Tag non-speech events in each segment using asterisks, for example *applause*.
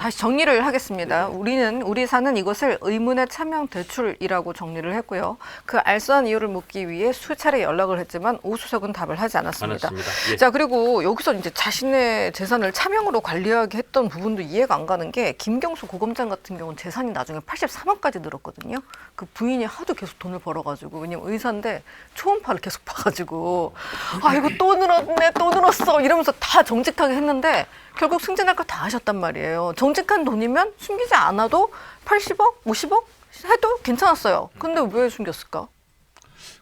다시 정리를 하겠습니다. 우리는 우리 사는 이것을 의문의 차명 대출이라고 정리를 했고요. 그 알선한 이유를 묻기 위해 수차례 연락을 했지만 오수석은 답을 하지 않았습니다. 않았습니다. 예. 자 그리고 여기서 이제 자신의 재산을 차명으로 관리하게 했던 부분도 이해가 안 가는 게 김경수 고검장 같은 경우는 재산이 나중에 83억까지 늘었거든요. 그 부인이 하도 계속 돈을 벌어가지고 왜냐면 의사인데 초음파를 계속 봐가지고 아 이거 또 늘었네 또 늘었어 이러면서 다 정직하게 했는데 결국 승진할 거 다 하셨단 말이에요. 정직한 돈이면 숨기지 않아도 80억, 50억 해도 괜찮았어요. 근데 왜 숨겼을까?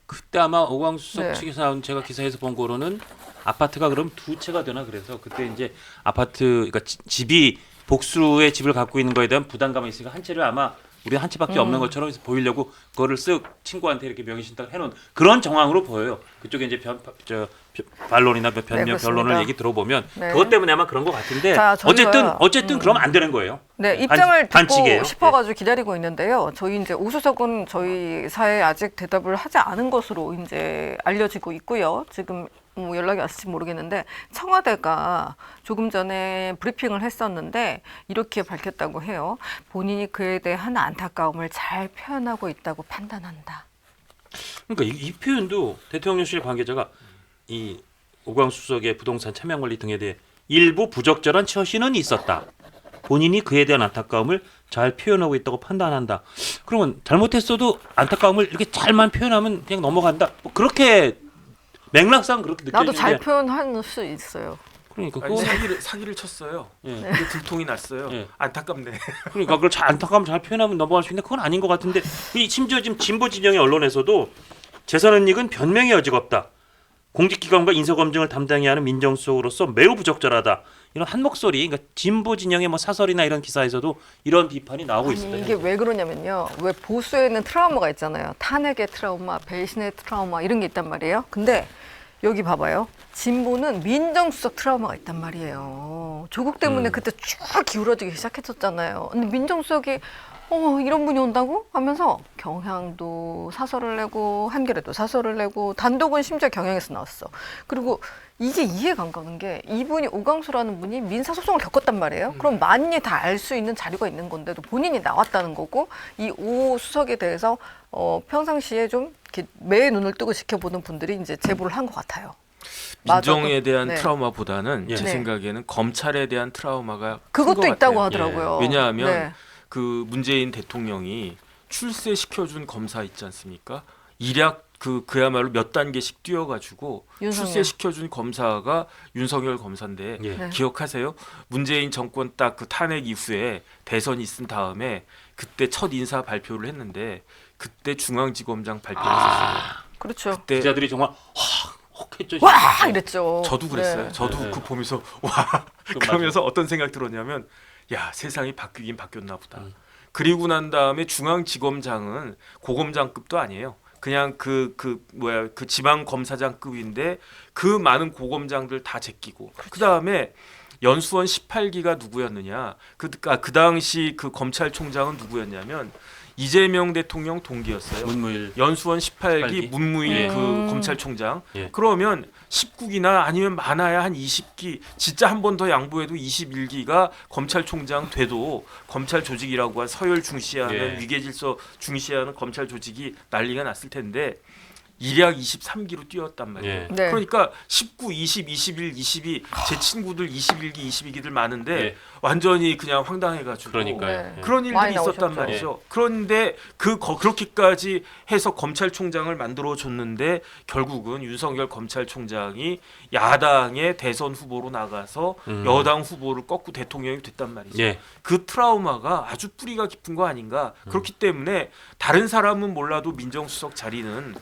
그때 아마 오광수 석 네. 측에서 나온 제가 기사에서 본 거로는 아파트가 그럼 두 채가 되나 그래서 그때 이제 아파트 그러니까 지- 집이 복수의 집을 갖고 있는 거에 대한 부담감이 있으니까 한 채를 아마 우리 한 채밖에 음. 없는 것처럼 보이려고 그거를 쓱 친구한테 이렇게 명의 신탁을 해놓은 그런 정황으로 보여요. 그쪽에 이제 변, 저 변- 반론이나 변, 네, 그렇습니다. 변론을 얘기 들어보면 네. 그것 때문에 아마 그런 것 같은데 자, 저희가- 어쨌든 어쨌든 음. 그러면 안 되는 거예요. 네, 반- 입장을 듣고 반칙이에요. 싶어가지고 기다리고 있는데요. 저희 이제 오수석은 저희 사회에 아직 대답을 하지 않은 것으로 이제 알려지고 있고요. 지금 뭐 연락이 왔을지 모르겠는데 청와대가 조금 전에 브리핑을 했었는데 이렇게 밝혔다고 해요. 본인이 그에 대한 안타까움을 잘 표현하고 있다고 판단한다. 그러니까 이, 이 표현도 대통령실 관계자가 이 오광수 수석의 부동산 차명 관리 등에 대해 일부 부적절한 처신은 있었다. 본인이 그에 대한 안타까움을 잘 표현하고 있다고 판단한다. 그러면 잘못했어도 안타까움을 이렇게 잘만 표현하면 그냥 넘어간다. 뭐 그렇게 맥락상 그렇게 느껴지는데. 나도 잘 표현할 수 있어요. 그러니까 아니, 그거 사기를 사기를 쳤어요. 예. 근데 들통이 났어요. 예. 안타깝네. 그러니까 그걸 잘 안타까움 잘 표현하면 넘어갈 수 있는데 그건 아닌 것 같은데 이 심지어 지금 진보 진영의 언론에서도 재산 은닉은 변명의 여지가 없다. 공직기관과 인사검증을 담당해야 하는 민정수석으로서 매우 부적절하다. 이런 한 목소리, 그러니까 진보 진영의 뭐 사설이나 이런 기사에서도 이런 비판이 나오고 있습니다. 이게 왜 그러냐면요. 왜 보수에는 트라우마가 있잖아요. 탄핵의 트라우마, 배신의 트라우마 이런 게 있단 말이에요. 근데 여기 봐봐요. 진보는 민정수석 트라우마가 있단 말이에요. 조국 때문에 음. 그때 쭉 기울어지기 시작했었잖아요. 근데 민정수석이 어 이런 분이 온다고 하면서 경향도 사설을 내고 한겨레도 사설을 내고 단독은 심지어 경향에서 나왔어. 그리고 이게 이해가 안 가는 게 이분이 오강수라는 분이 민사 소송을 겪었단 말이에요. 그럼 만인이 다알 수 있는 자료가 있는 건데도 본인이 나왔다는 거고 이 오 수석에 대해서 어 평상시에 좀 이렇게 매 눈을 뜨고 지켜보는 분들이 이제 제보를 한 것 같아요. 민정에 대한 네. 트라우마보다는 예. 제 네. 생각에는 검찰에 대한 트라우마가 그것도 큰것 있다고 같아요. 하더라고요. 왜냐하면 네. 그 문재인 대통령이 출세시켜준 검사 있지 않습니까? 일약 그 그야말로 몇 단계씩 뛰어가지고 윤석열. 출세시켜준 검사가 윤석열 검사인데 예. 네. 기억하세요? 문재인 정권 딱 그 탄핵 이후에 대선이 있은 다음에 그때 첫 인사 발표를 했는데 그때 중앙지검장 발표를 했었어요. 그렇죠. 그때 기자들이 정말 확 혹했죠. 와 이랬죠. 저도 그랬어요. 네. 저도 네. 그거 보면서 와좀 그러면서 어떤 생각 들었냐면 야 세상이 바뀌긴 바뀌었나 보다. 음. 그리고 난 다음에 중앙지검장은 고검장급도 아니에요. 그냥 그그 뭐야 그 지방 검사장급인데 그 많은 고검장들 다 제끼고 그 다음에 연수원 18기가 누구였느냐 그, 아, 그 당시 그 검찰총장은 누구였냐면 이재명 대통령 동기였어요. 문무일 연수원 18기, 18기? 문무일 예. 그 음. 검찰총장 예. 그러면 19기나 아니면 많아야 한 20기 진짜 한 번 더 양보해도 21기가 검찰총장 돼도 검찰 조직이라고 한 서열 중시하는 예. 위계질서 중시하는 검찰 조직이 난리가 났을 텐데 일약 23기로 뛰었단 말이에요. 예. 네. 그러니까 19, 20, 21, 22 제 친구들 21기, 22기들 많은데 예. 완전히 그냥 황당해가지고 그러니까요. 네. 예. 그런 일들이 많이 있었단 나오셨죠. 말이죠. 그런데 그 거- 그렇게까지 해서 검찰총장을 만들어 줬는데 결국은 윤석열 검찰총장이 야당의 대선 후보로 나가서 음. 여당 후보를 꺾고 대통령이 됐단 말이죠. 예. 그 트라우마가 아주 뿌리가 깊은 거 아닌가. 음. 그렇기 때문에 다른 사람은 몰라도 민정수석 자리는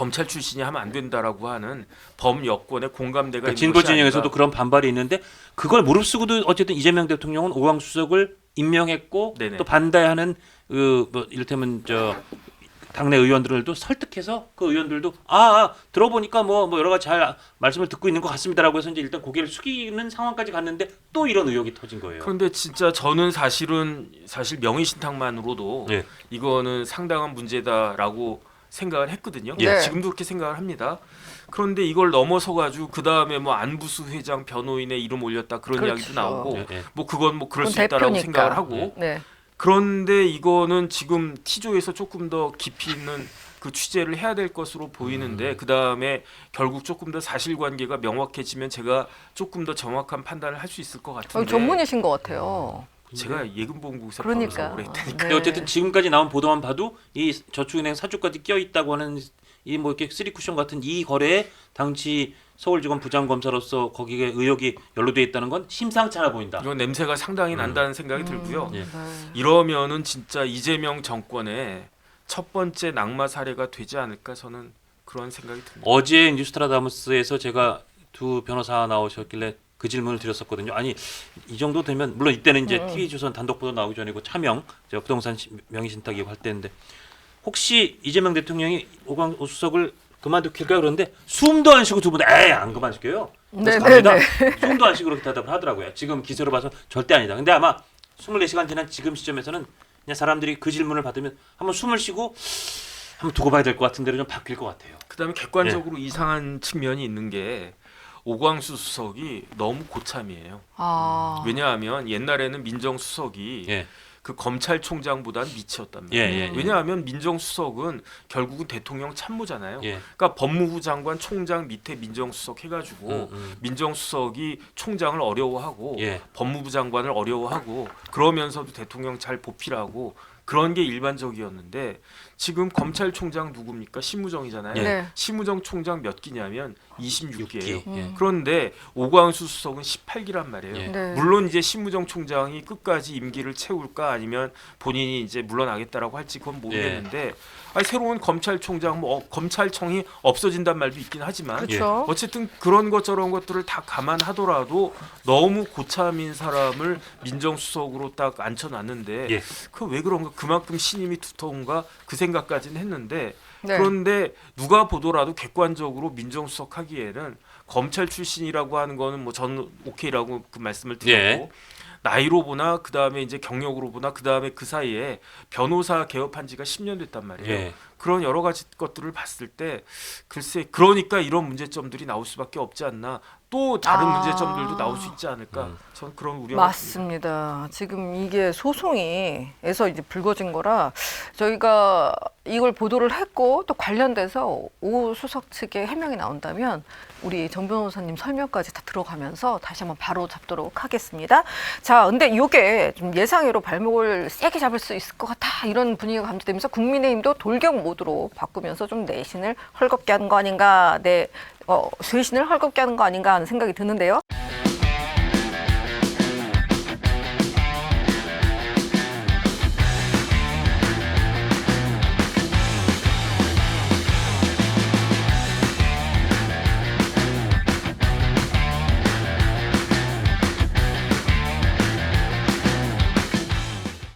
검찰 출신이 하면 안 된다라고 하는 범여권의 공감대가 그러니까 진보 진영에서도. 그런 반발이 있는데 그걸 무릅쓰고도 어쨌든 이재명 대통령은 오광 수석을 임명했고 네네. 또 반대하는 그뭐 이를테면 저 당내 의원들도 설득해서 그 의원들도 아, 아 들어보니까 뭐, 뭐 여러 가지 잘 말씀을 듣고 있는 것 같습니다라고 해서 이제 일단 고개를 숙이는 상황까지 갔는데 또 이런 의혹이 터진 거예요. 그런데 진짜 저는 사실은 사실 명의 신탁만으로도 예. 이거는 상당한 문제다라고 생각을 했거든요. 예. 지금도 그렇게 생각을 합니다. 그런데 이걸 넘어서 가지고 그 다음에 뭐 안부수 회장 변호인의 이름 올렸다 그런 그렇죠. 이야기도 나오고 예, 예. 뭐 그건 뭐 그럴 그건 수 있다라고 대표니까. 생각을 하고 네. 그런데 이거는 지금 T조에서 조금 더 깊이 있는 그 취재를 해야 될 것으로 음. 보이는데 그 다음에 결국 조금 더 사실관계가 명확해지면 제가 조금 더 정확한 판단을 할 수 있을 것 어, 같은데 전문이신 것 같아요. 제가 예금보험국에서 그러니까. 오래 했다니까 네. 근데 어쨌든 지금까지 나온 보도만 봐도 이 저축은행 사주까지 껴 있다고 하는 이 뭐 이렇게 쓰리 쿠션 같은 이 거래에 당시 서울지검 부장검사로서 거기에 의혹이 연루돼 있다는 건 심상치 않아 보인다. 이건 냄새가 상당히 음. 난다는 생각이 들고요. 예. 네. 이러면은 진짜 이재명 정권의 첫 번째 낙마 사례가 되지 않을까 저는 그런 생각이 듭니다. 어제 뉴스트라다무스에서 제가 두 변호사 나오셨길래 그 질문을 드렸었거든요. 아니 이 정도 되면 물론 이때는 이제 음. TV조선 단독 보도 나오기 전이고 차명 제가 부동산 시- 명의신탁 할 때인데 혹시 이재명 대통령이 오광 수석을 그만두킬까 그러는데 숨도 안 쉬고 두분 에이 안 그만둘게요. 네, 그래서 네, 갑니다. *laughs* 숨도 안 쉬고 그렇게 대답을 하더라고요. 지금 기세로 봐서 절대 아니다. 근데 아마 24시간 지난 지금 시점에서는 그냥 사람들이 그 질문을 받으면 한번 숨을 쉬고 한번 두고 봐야 될 것 같은 데로 좀 바뀔 것 같아요. 그다음에 객관적으로 이상한 측면이 있는 게 오광수 수석이 너무 고참이에요. 아. 왜냐하면 옛날에는 민정수석이 예. 그 검찰총장보다는 예, 말이에요. 예, 예. 왜냐하면 민정수석은 결국은 대통령 참모잖아요. 예. 그러니까 법무부 장관 총장 밑에 민정수석 해가지고 음, 음. 민정수석이 총장을 어려워하고 예. 법무부 장관을 어려워하고 그러면서도 대통령 잘 보필하고 그런 게 일반적이었는데 지금 검찰총장 누굽니까? 심우정이잖아요. 예. 네. 심우정 총장 몇 기냐면 26기예요. 6기. 예. 음. 그런데 오광수 수석은 18기란 말이에요. 예. 네. 물론 이제 심우정 총장이 끝까지 임기를 채울까 아니면 본인이 이제 물러나겠다라고 할지 그건 모르겠는데 아니, 새로운 검찰총장 뭐 어, 검찰청이 없어진단 말도 있긴 하지만 그렇죠. 어쨌든 그런 것 저런 것들을 다 감안하더라도 너무 고참인 사람을 민정수석으로 딱 앉혀놨는데 예. 그 왜 그런가 그만큼 신임이 두터운가 그 생각까지는 했는데 네. 그런데 누가 보더라도 객관적으로 민정수석 하기에는 검찰 출신이라고 하는 거는 뭐 저는 오케이라고 그 말씀을 드렸고 예. 나이로 보나 그 다음에 이제 경력으로 보나 그 다음에 그 사이에 변호사 개업한 지가 10년 됐단 말이에요. 예. 그런 여러 가지 것들을 봤을 때 글쎄 그러니까 이런 문제점들이 나올 수밖에 없지 않나 또 다른 아. 문제점들도 나올 수 있지 않을까 음. 전 그런 우려가 있습니다. 맞습니다. 지금 이게 소송이에서 이제 불거진 거라 저희가 이걸 보도를 했고 또 관련돼서 오 수석 측의 해명이 나온다면 우리 정 변호사님 설명까지 다 들어가면서 다시 한번 바로 잡도록 하겠습니다. 자, 근데 이게 좀 예상외로 발목을 세게 잡을 수 있을 것 같아 이런 분위기가 감지되면서 국민의힘도 돌격 모드로 바꾸면서 좀 내신을 헐겁게 하는 거 아닌가, 내 어, 쇄신을 헐겁게 하는 거 아닌가 하는 생각이 드는데요.